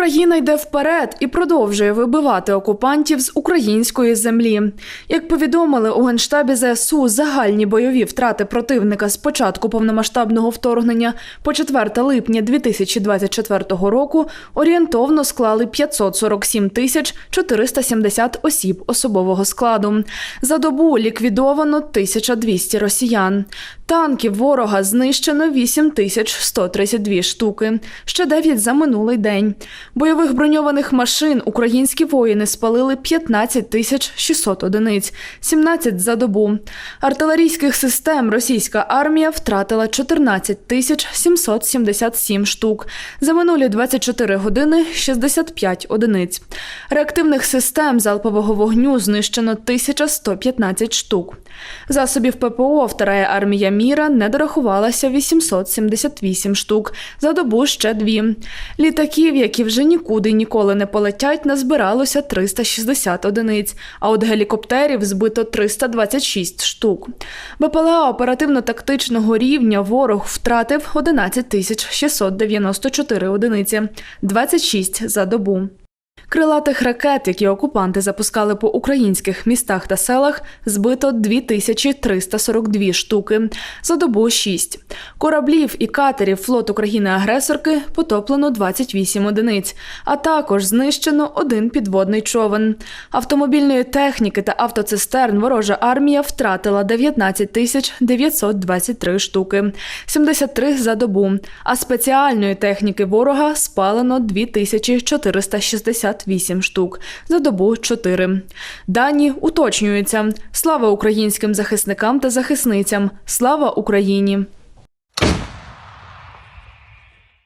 Україна йде вперед і продовжує вибивати окупантів з української землі. Як повідомили у генштабі ЗСУ, загальні бойові втрати противника з початку повномасштабного вторгнення по 4 липня 2024 року орієнтовно склали 547 тисяч 470 осіб особового складу. За добу ліквідовано 1200 росіян. Танків ворога знищено 8132 штуки, ще 9 за минулий день. Бойових броньованих машин українські воїни спалили 15 тисяч 600 одиниць, 17 за добу. Артилерійських систем російська армія втратила 14 тисяч 777 штук. За минулі 24 години 65 одиниць. Реактивних систем залпового вогню знищено 1115 штук. Засобів ППО Вторая армія міра не дорахувалася 878 штук, за добу ще дві. Літаків, які вже нікуди ніколи не полетять, назбиралося 360 одиниць, а от гелікоптерів збито 326 штук. БПЛА оперативно-тактичного рівня ворог втратив 11 694 одиниці, 26 за добу. Крилатих ракет, які окупанти запускали по українських містах та селах, збито 2342 штуки, за добу 6. Кораблів і катерів флоту країни-агресорки потоплено 28 одиниць, а також знищено один підводний човен. Автомобільної техніки та автоцистерн ворожа армія втратила 19 тисяч 923 штуки, 73 за добу, а спеціальної техніки ворога спалено 2468 штук, за добу 4. Дані уточнюються. Слава українським захисникам та захисницям! Слава Україні!